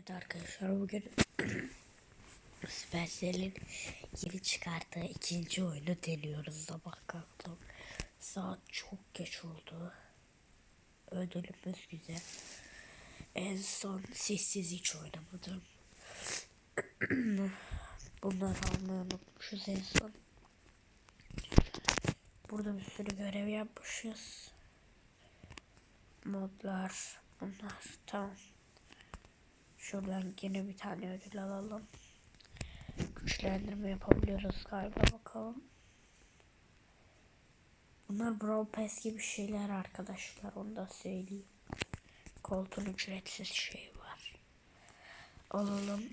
Evet arkadaşlar bugün Supercell'in yeni çıkarttığı ikinci oyunu deniyoruz sabah kalktım. Saat çok geç oldu. Ödülümüz güzel. En son sessiz hiç oynamadım. Bunları almayı unutmuşuz en son. Burada bir sürü görev yapmışız. Modlar bunlar tamam. Şuradan yine bir tane ödül alalım. Güçlendirme yapabiliyoruz galiba bakalım. Bunlar Brawl Pass gibi şeyler arkadaşlar onu da söyleyeyim. Koltuğun ücretsiz şey var. Alalım.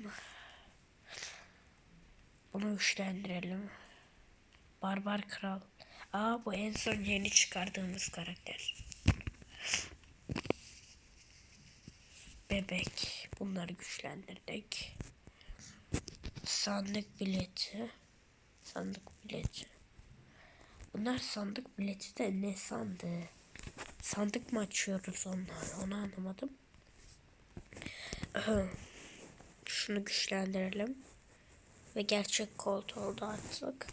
Bunu güçlendirelim. Barbar Kral. Aa bu en son yeni çıkardığımız karakter. Bebek. Bunları güçlendirdik. Sandık bileti. Sandık bileti. Bunlar sandık bileti de ne sandığı? Sandık mı açıyoruz onlar? Onu anlamadım. Şunu güçlendirelim. Ve gerçek kolt oldu artık.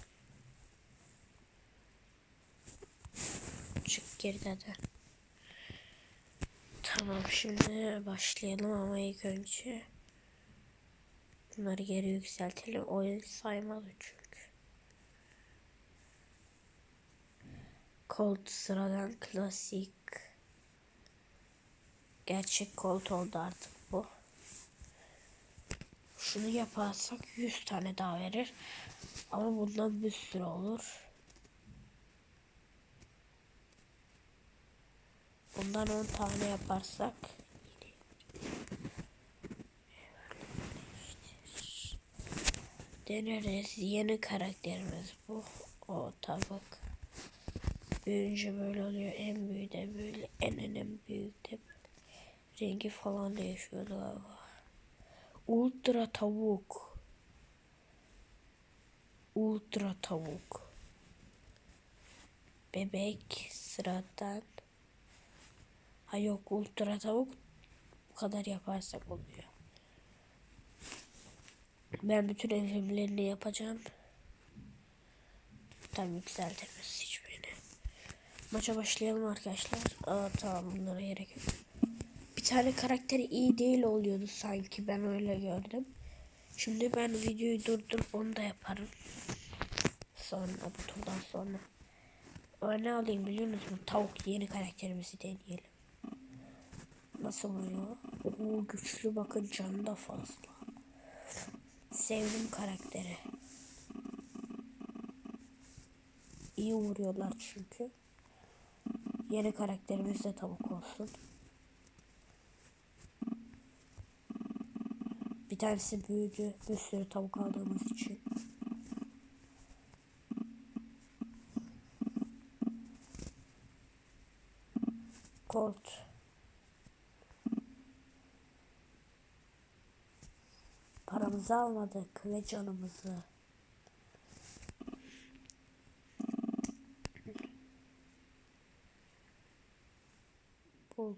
Çık geri dedi. Tamam şimdi başlayalım ama ilk önce bunları geri yükseltelim. Oyun saymadı çünkü. Colt sıradan klasik. Gerçek Colt oldu artık bu. Şunu yaparsak 100 tane daha verir. Ama bundan bir sürü olur. Bundan 10 tane yaparsak deneriz. Yeni karakterimiz bu. O tabak. Büyünce böyle oluyor. En büyüğü de böyle. En en en büyük de rengi falan değişiyor galiba. Ultra tavuk. Ultra tavuk. Bebek sıradan Ha yok ultra tavuk bu kadar yaparsak oluyor. Ben bütün evrimlerini yapacağım. Tam yükseltemez hiçbirini. Maça başlayalım arkadaşlar. Aa tamam bunlara gerek yok. Bir tane karakteri iyi değil oluyordu sanki ben öyle gördüm. Şimdi ben videoyu durdurup onu da yaparım. Sonra bu turdan sonra. Ama ne alayım biliyor musunuz? Tavuk yeni karakterimizi deneyelim. Nasıl vuruyor? Oo güçlü bakın canı da fazla. Sevdim karakteri. İyi vuruyorlar çünkü. Yeni karakterimiz de tavuk olsun. Bir tanesi büyüdü. Bir sürü tavuk aldığımız için. Colt. Paramızı almadık ve canımızı. Bu.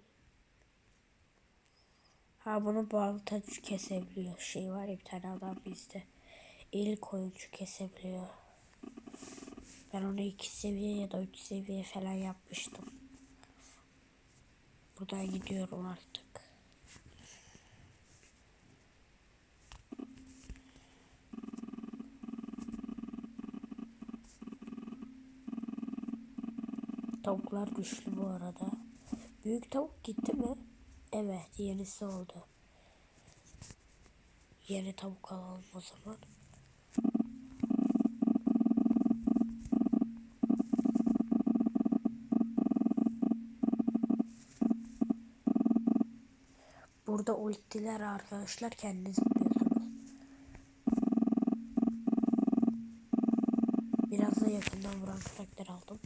Ha bunu balta kesebiliyor. Şey var ya bir tane adam bizde. El koyuncu kesebiliyor. Ben onu iki seviye ya da üç seviye falan yapmıştım. Buradan gidiyorum artık. Tavuklar güçlü bu arada. Büyük tavuk gitti mi? Evet yenisi oldu. Yeni tavuk alalım o zaman. Burada ultiler arkadaşlar kendiniz biliyorsunuz. Biraz da yakından vuran karakter aldım.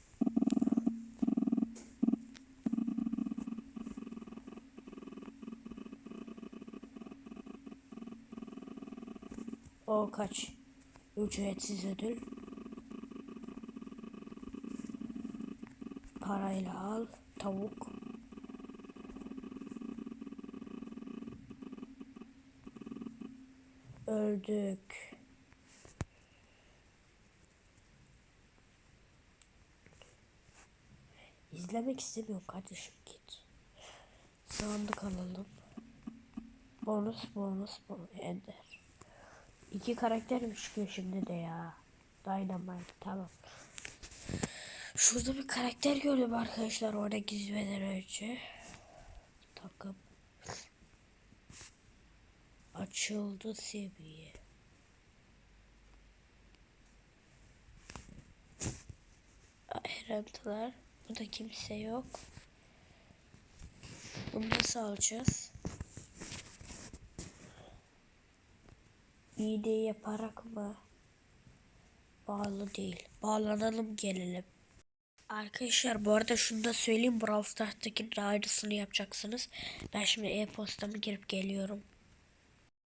O kaç? Ücretsiz ödül. Parayla al. Tavuk. Öldük. İzlemek istemiyorum kardeşim git. Sandık alalım. Bonus bonus bonus ender. İki karakter mi çıkıyor şimdi de ya? Dynamite tamam. Şurada bir karakter gördüm arkadaşlar ona gizmeden önce. Takım. Açıldı seviye. Ayrıntılar. Burada kimse yok. Bunu nasıl alacağız? İğne yaparak mı? Bağlı değil. Bağlanalım gelelim. Arkadaşlar bu arada şunu da söyleyeyim. Brawl Stars'takinin aynısını yapacaksınız. Ben şimdi e-postamı girip geliyorum.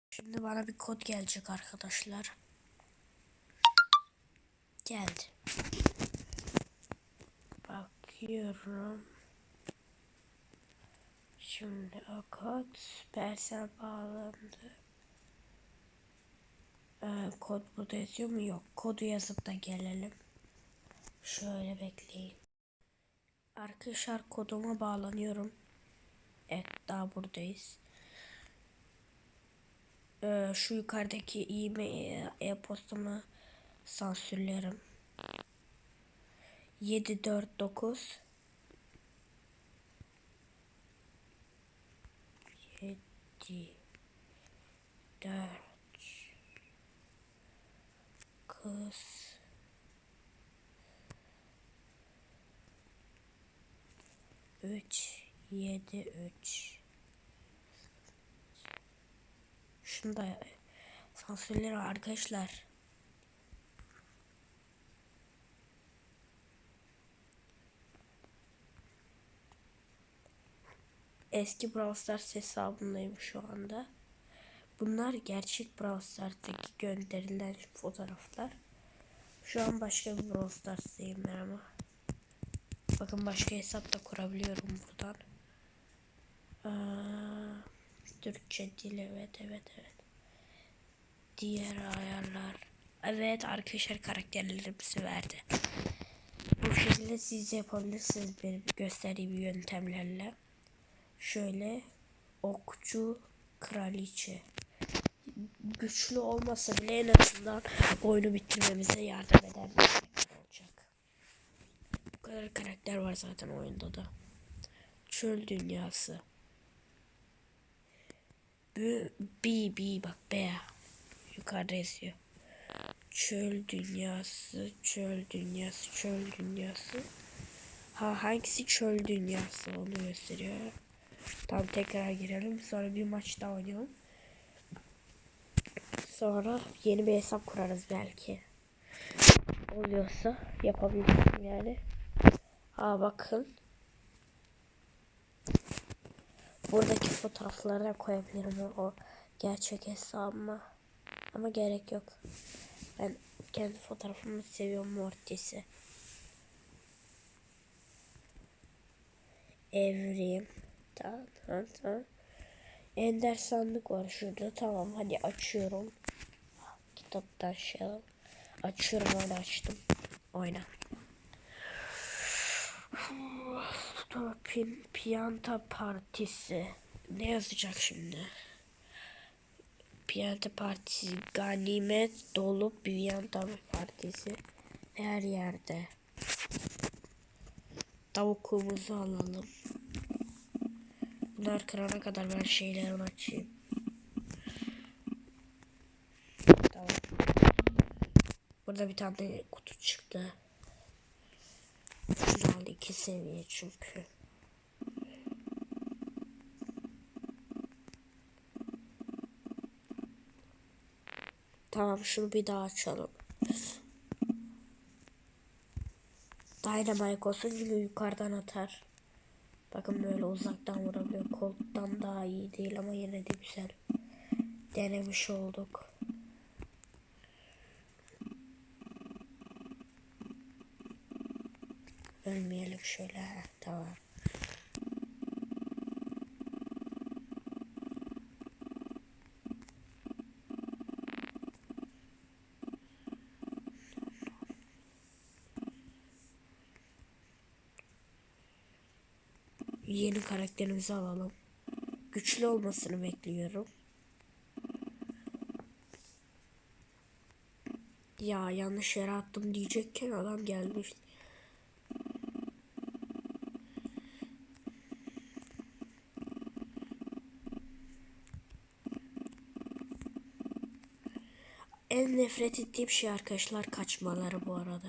Şimdi bana bir kod gelecek arkadaşlar. Geldi. Bakıyorum. Şimdi o kod Süpersel bağlandı. Ee, kod burada yazıyor mu? Yok. Kodu yazıp da gelelim. Şöyle bekleyin. Arkadaşlar koduma bağlanıyorum. Evet daha buradayız. Ee, şu yukarıdaki e-mail e-postamı sansürlerim. 749 7 4 kız üç yedi üç. Şunu da sansürleri arkadaşlar. Eski Brawl Stars hesabındayım şu anda. Bunlar gerçek Brawl Stars'taki gönderilen fotoğraflar. Şu an başka bir Brawl Stars'tayım ben ama. Bakın başka hesap da kurabiliyorum buradan. Aa, Türkçe dil evet evet evet. Diğer ayarlar. Evet arkadaşlar karakterlerimizi verdi. Bu şekilde siz yapabilirsiniz benim gösterdiğim yöntemlerle. Şöyle okçu kraliçe. Güçlü olmasa bile en azından oyunu bitirmemize yardım eden bir şey olacak. Bu kadar karakter var zaten oyunda da. Çöl dünyası. B, B, B bak B. Yukarıda yazıyor. Çöl dünyası, çöl dünyası, çöl dünyası. Ha hangisi çöl dünyası onu gösteriyor. Tamam tekrar girelim. Sonra bir maç daha oynayalım. Sonra yeni bir hesap kurarız belki. Oluyorsa yapabilirim yani. Ha bakın. Buradaki fotoğrafları da koyabilirim o, gerçek hesabıma. Ama gerek yok. Ben kendi fotoğrafımı seviyorum Mortis'i. Evrim. Tamam tamam. Ender sandık var şurada. Tamam hadi açıyorum. Kitaptan şey alalım. Açıyorum öyle açtım. Oyna. Topin Piyanta Partisi. Ne yazacak şimdi? Piyanta Partisi ganimet dolu Piyanta Partisi her yerde. Tavukumuzu alalım. Bunlar kırana kadar ben şeylerimi açayım. Tamam. Burada bir tane kutu çıktı. Al iki seviye çünkü. Tamam şunu bir daha açalım. Dynamite olsun çünkü yukarıdan atar. Bakın böyle uzaktan vurabiliyor. Koltuktan daha iyi değil ama yine de güzel. Denemiş olduk. Ölmeyelim şöyle da. Yeni karakterimizi alalım. Güçlü olmasını bekliyorum. Ya yanlış yere attım diyecekken adam gelmişti. Nefret ettiğim şey arkadaşlar kaçmaları bu arada.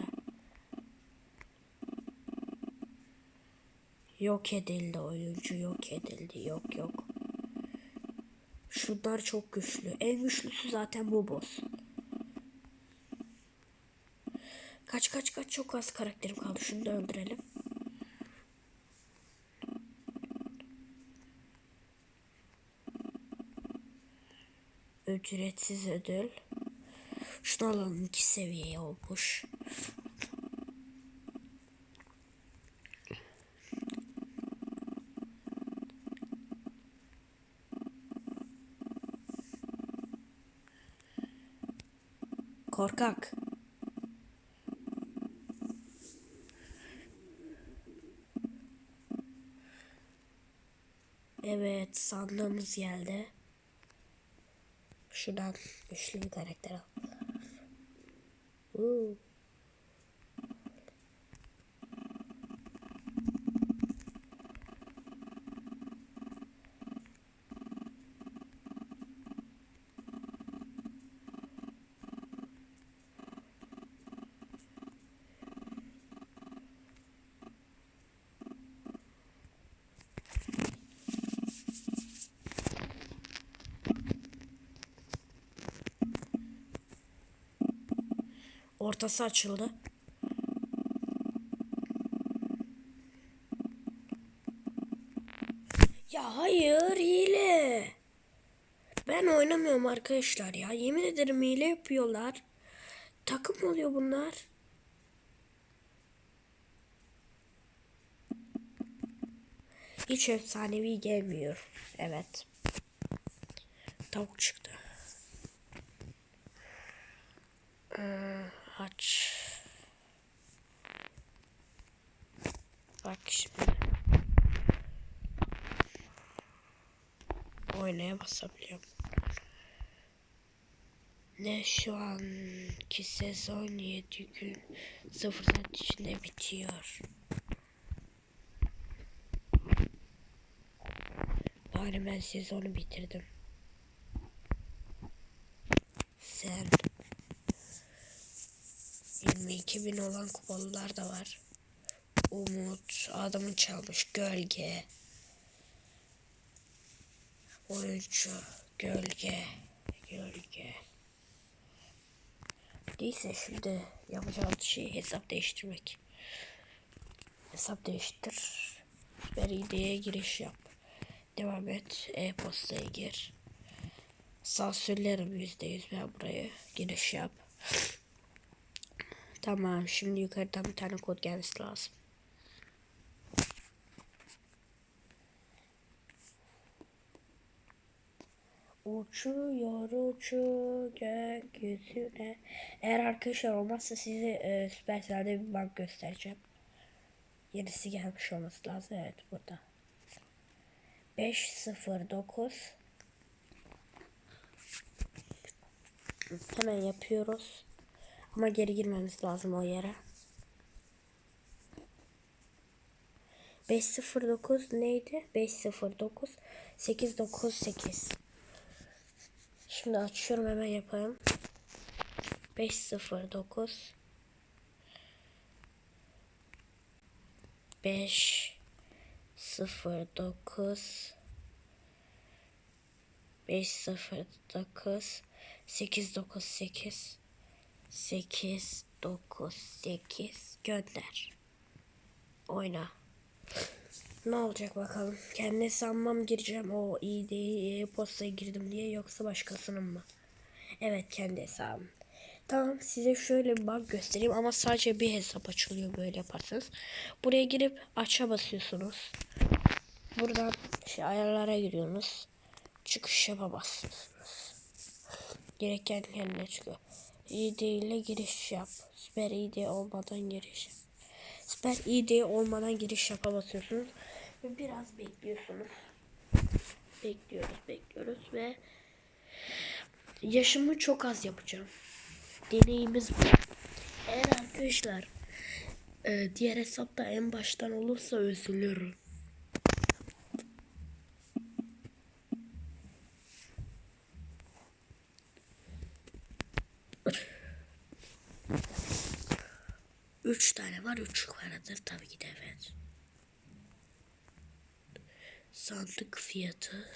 Yok edildi oyuncu yok edildi yok yok. Şunlar çok güçlü. En güçlüsü zaten bu boss. Kaç kaç kaç çok az karakterim kaldı. Şunu da öldürelim. Ücretsiz ödül. Şunu alalım iki seviye olmuş. Korkak. Evet sandığımız geldi. Şuradan güçlü bir karakter al. 嗯。Ortası açıldı. Ya hayır hile. Ben oynamıyorum arkadaşlar ya. Yemin ederim hile yapıyorlar. Takım oluyor bunlar. Hiç efsanevi gelmiyor. Evet. Tavuk çıktı. Ee, aç. Bak şimdi. Oynaya basabiliyorum. Ne şu anki sezon 7 gün 0 saat içinde bitiyor. Bari ben sezonu bitirdim. Sen 22 bin olan kupalılar da var. Umut, adamı çalmış, gölge. Oyuncu, gölge, gölge. Neyse şimdi yapacağım şey hesap değiştirmek. Hesap değiştir. Veridiye giriş yap. Devam et. E-postaya gir. Sansürlerim %100 ben buraya giriş yap. Tamam şimdi yukarıdan bir tane kod gelmesi lazım. Uçuyor uçu gökyüzüne. Eğer arkadaşlar olmazsa size e, Supercell'de bir bank göstereceğim. Yenisi gelmiş olması lazım. Evet burada. 509 Hemen yapıyoruz. Ama geri girmemiz lazım o yere. 509 neydi? 509 898 Şimdi açıyorum hemen yapayım. 509 5 09 509 898 8 9 8 gönder. Oyna. Ne olacak bakalım. Kendi sanmam gireceğim. O iyi değil. Postaya girdim diye yoksa başkasının mı? Evet kendi hesabım. Tamam size şöyle bir bak göstereyim ama sadece bir hesap açılıyor böyle yaparsanız. Buraya girip aça basıyorsunuz. Buradan şey ayarlara giriyorsunuz. Çıkış yapamazsınız. Gereken kendine çıkıyor. ID ile giriş yap. Süper ID olmadan giriş yap. Süper ID olmadan giriş yapamazsınız. Ve biraz bekliyorsunuz. Bekliyoruz, bekliyoruz ve yaşımı çok az yapacağım. Deneyimiz bu. Eğer arkadaşlar e, diğer hesapta en baştan olursa üzülürüm. Üç tane var, üç vardır tabii ki de evet. Sandık fiyatı.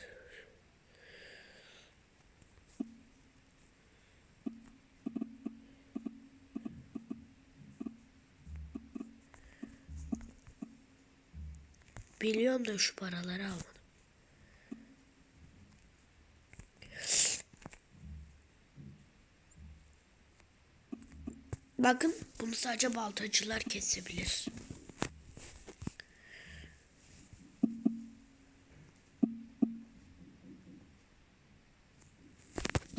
Biliyorum da şu paraları almadım. Bakın bunu sadece baltacılar kesebilir.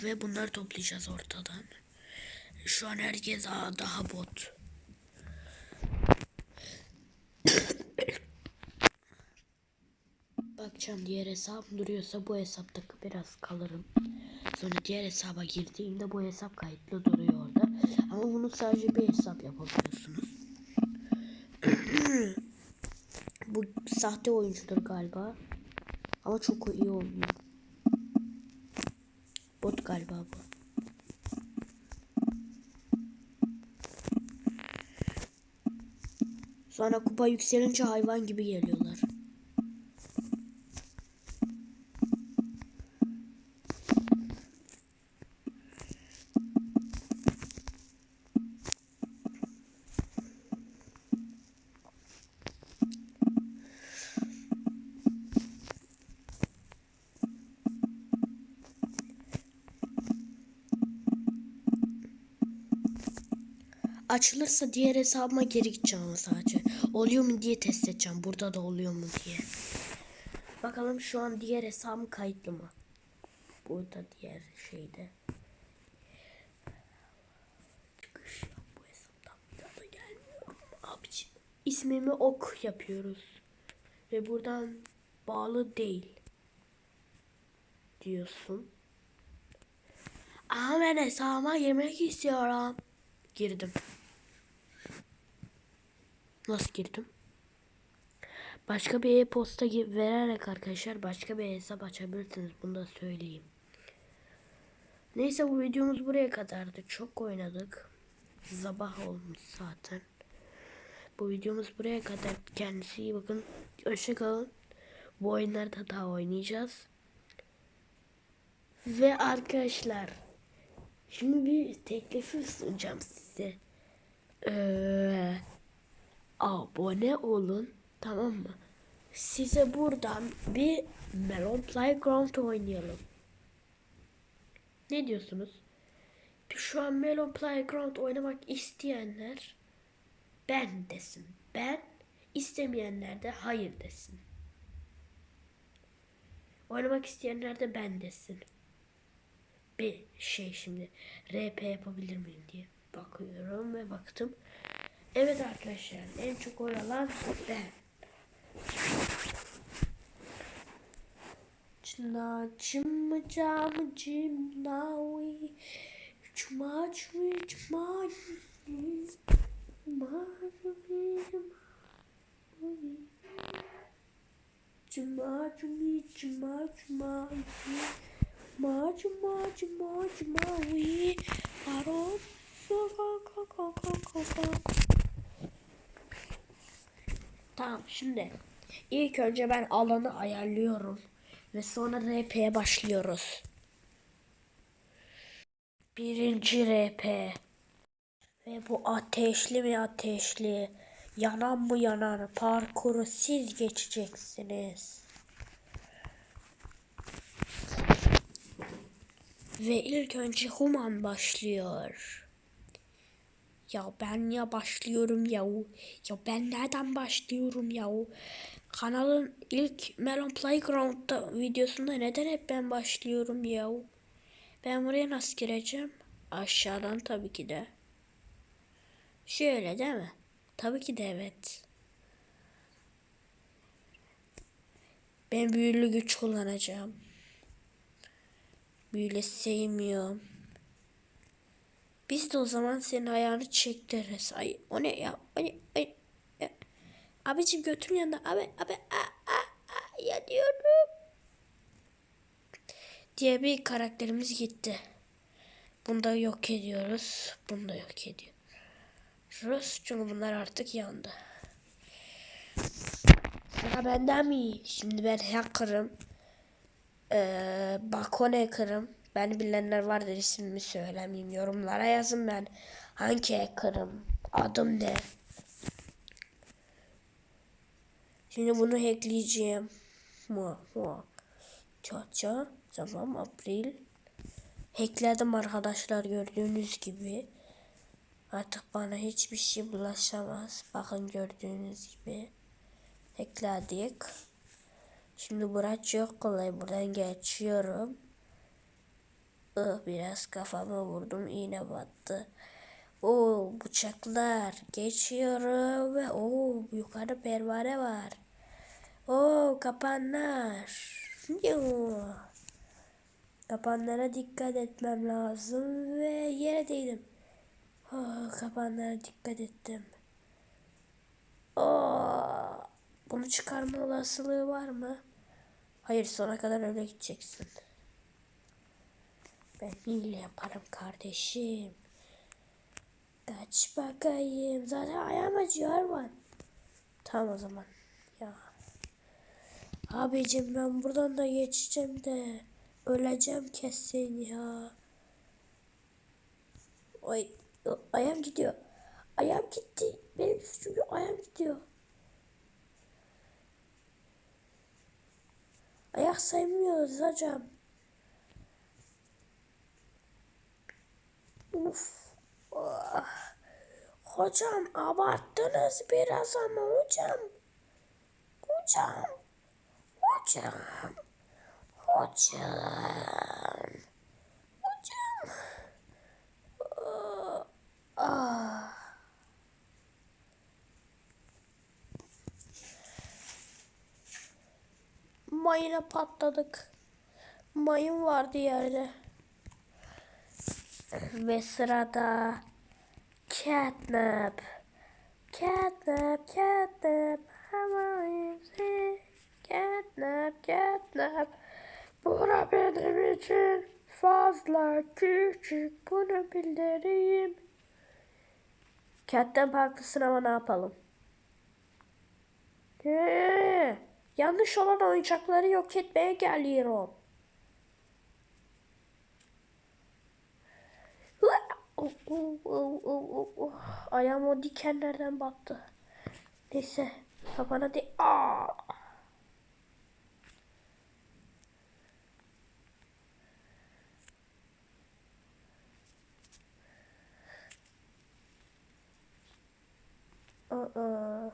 Ve bunları toplayacağız ortadan. Şu an herkes daha, daha bot. Bakacağım diğer hesabım duruyorsa bu hesapta biraz kalırım. Sonra diğer hesaba girdiğimde bu hesap kayıtlı duruyor orada. Ama bunu sadece bir hesap yapabiliyorsunuz. bu sahte oyuncudur galiba. Ama çok iyi oynuyor. Galiba bu. Sonra kupa yükselince hayvan gibi geliyorlar. Açılırsa diğer hesabıma geri gideceğim sadece. Oluyor mu diye test edeceğim. Burada da oluyor mu diye. Bakalım şu an diğer hesabım kayıtlı mı? Burada diğer şeyde. Çıkış yok bu hesaptan bir da gelmiyorum. Abici. İsmimi ok yapıyoruz. Ve buradan bağlı değil. Diyorsun. Ama ben hesabıma girmek istiyorum. Girdim. Nasıl girdim? Başka bir e-posta vererek arkadaşlar başka bir hesap açabilirsiniz. Bunu da söyleyeyim. Neyse bu videomuz buraya kadardı. Çok oynadık. Sabah olmuş zaten. Bu videomuz buraya kadar. Kendinize iyi bakın. Hoşçakalın. Bu oyunlarda daha oynayacağız. Ve arkadaşlar Şimdi bir teklifi sunacağım size. Ee, abone olun. Tamam mı? Size buradan bir Melon Playground oynayalım. Ne diyorsunuz? Şu an Melon Playground oynamak isteyenler ben desin. Ben istemeyenler de hayır desin. Oynamak isteyenler de ben desin bir şey şimdi RP yapabilir miyim diye bakıyorum ve baktım. Evet arkadaşlar en çok oy alan ben. Çınacım cam cim navi Çmaç mi çmaç mi Çmaç mi Çmaç mi çmaç mi Maç maç maç mavi Aros Tamam şimdi ilk önce ben alanı ayarlıyorum ve sonra RP'ye başlıyoruz. Birinci RP ve bu ateşli mi ateşli yanan mı yanan parkuru siz geçeceksiniz. Ve ilk önce Human başlıyor. Ya ben ya başlıyorum ya. Ya ben nereden başlıyorum ya? Kanalın ilk Melon Playground'da videosunda neden hep ben başlıyorum ya? Ben buraya nasıl gireceğim? Aşağıdan tabii ki de. Şöyle değil mi? Tabii ki de evet. Ben büyülü güç kullanacağım. Büyülü sevmiyorum. Biz de o zaman senin ayağını çektiririz. Ay o ne ya? O ne? Ay, ya. Abicim götürün yanına. Abi abi a, a, a, yanıyorum. Diye bir karakterimiz gitti. Bunu da yok ediyoruz. Bunu da yok ediyoruz. Çünkü bunlar artık yandı. Sıra benden mi? Şimdi ben hacker'ım. Ee, Bakon hacker'ım. Beni bilenler vardır ismimi söylemeyeyim. Yorumlara yazın ben. Hangi hacker'ım? Adım ne? Şimdi bunu hackleyeceğim. Mua, mua. Çaça. Tamam April. Hackledim arkadaşlar gördüğünüz gibi. Artık bana hiçbir şey bulaşamaz. Bakın gördüğünüz gibi. Hackledik. Şimdi burası çok kolay. Buradan geçiyorum. Oh, biraz kafama vurdum. iğne battı. Oo bıçaklar. Geçiyorum ve o yukarı pervane var. Oo kapanlar. Kapanlara dikkat etmem lazım ve yere değdim. Oh, kapanlara dikkat ettim. Oh, bunu çıkarma olasılığı var mı? Hayır sona kadar öyle gideceksin. Ben hile yaparım kardeşim. Kaç bakayım. Zaten ayağım acıyor var. Tamam o zaman. Ya. Abicim ben buradan da geçeceğim de. Öleceğim kesin ya. Ay ayağım gidiyor. Ayağım gitti. Benim suçum yok. Ayağım gidiyor. Ayak saymıyoruz hocam. Uf. Oh. Hocam abarttınız biraz ama hocam. Hocam. Hocam. Hocam. Hocam. Oh. Ah. Mayına patladık. Mayın vardı yerde. Ve sırada Catnap. Catnap, catnap. Catnap, catnap. Bura benim için fazla küçük. Bunu bildireyim. Catnap haklısın ama ne yapalım? Ee, yanlış olan oyuncakları yok etmeye geliyorum. Oh, oh, oh, oh, oh, oh. Ayağım o dikenlerden battı. Neyse. Kafana de... Aa! Aa.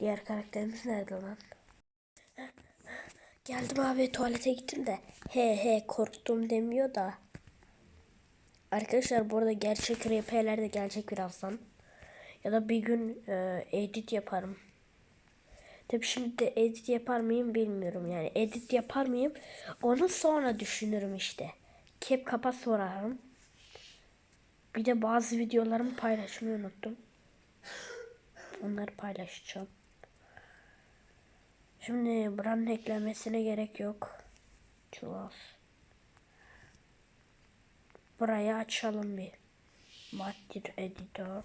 Diğer karakterimiz nerede lan? Geldim abi tuvalete gittim de he he korktum demiyor da. Arkadaşlar bu arada gerçek RP'ler de gelecek birazdan. Ya da bir gün e, edit yaparım. Tabi şimdi de edit yapar mıyım bilmiyorum yani. Edit yapar mıyım? Onu sonra düşünürüm işte. Kep kapat sorarım. Bir de bazı videolarımı paylaşmayı unuttum. Onları paylaşacağım. Şimdi buranın eklenmesine gerek yok. Çuvas. Burayı açalım bir. Maddir editör.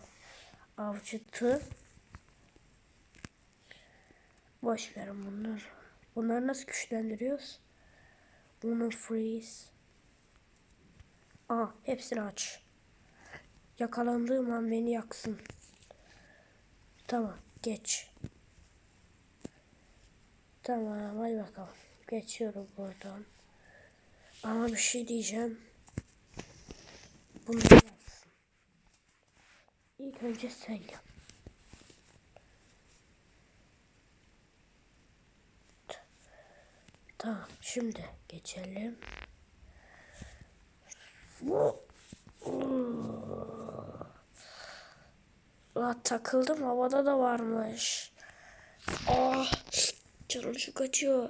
Avcıtı. Boş verin bunları. Bunları nasıl güçlendiriyoruz? Bunu freeze. Aa hepsini aç. Yakalandığım an beni yaksın. Tamam geç. Tamam hadi bakalım. Geçiyorum buradan. Ama bir şey diyeceğim. Bunu yapsın. İlk önce sen. Tamam şimdi geçelim. Aa, takıldım havada da varmış. Ah canım çok acıyor.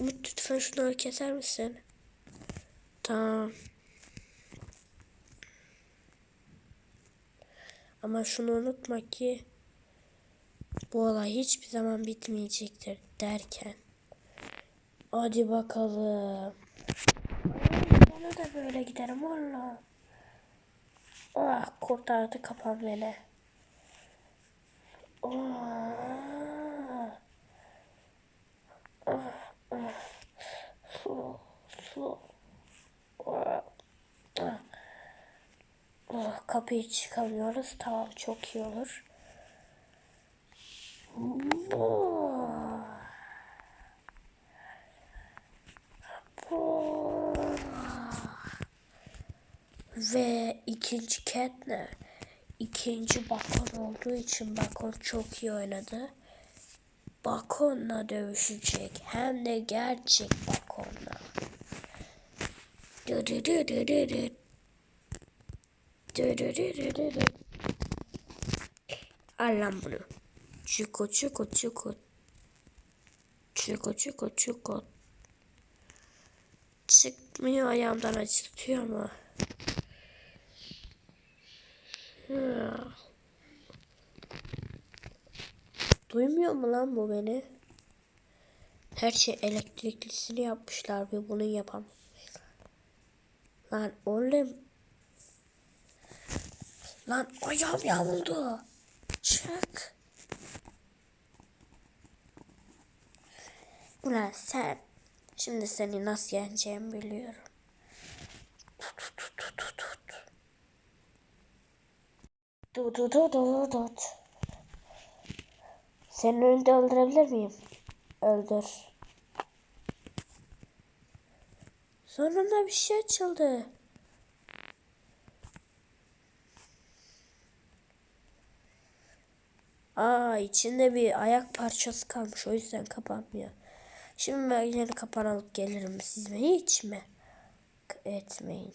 Umut lütfen şunları keser misin? Tamam. Ama şunu unutma ki bu olay hiçbir zaman bitmeyecektir derken. Hadi bakalım. Bana da böyle giderim valla. Ah kurtardı kafam beni. Ah. Ah, ah. Su, su. Kapıyı çıkamıyoruz. Tamam çok iyi olur. Ve ikinci Katner ikinci Bakon olduğu için Bakon çok iyi oynadı. Bakon'la dövüşecek. Hem de gerçek Bakon'la. Al lan bunu. Çiko çiko çiko. Çiko çiko çiko. Çıkmıyor ayağımdan acıtıyor ama. Ya. Duymuyor mu lan bu beni? Her şey elektriklisini yapmışlar ve bunu yapam. Lan oğlum. Lan ayağım yamuldu. Çık. Ulan sen. Şimdi seni nasıl yeneceğimi biliyorum. Tut tut tut tut tut. Tut tut tut tut tut. Senin önünde öldürebilir miyim? Öldür. Sonunda bir şey açıldı. Aa içinde bir ayak parçası kalmış o yüzden kapanmıyor. Şimdi ben yeni kapan alıp gelirim. Siz beni hiç mi etmeyin.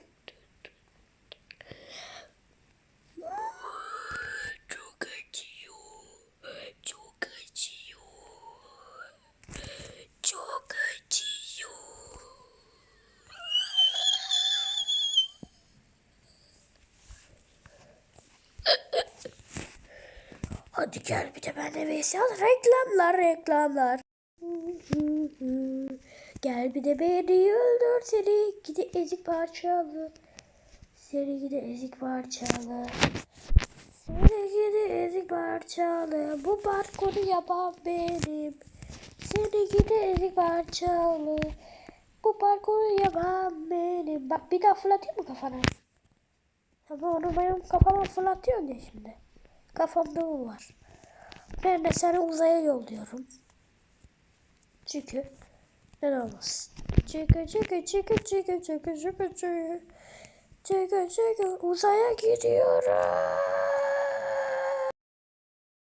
Gel bir de benimle VS al. Reklamlar reklamlar. Gel bir de beni öldür seni gidi ezik parçalı. Seni gidi ezik parçalı. Seni gidi ezik parçalı. Bu parkuru yapan benim. Seni gidi ezik parçalı. Bu parkuru yapan benim. Bak bir daha fırlatayım mı kafana? Ama onu benim kafama fırlatıyorsun ya şimdi. Kafamda bu var. Ben de seni uzaya yolluyorum. Çünkü neden olmasın? Çünkü çünkü çünkü çünkü çünkü çünkü çünkü çünkü çünkü uzaya gidiyorum.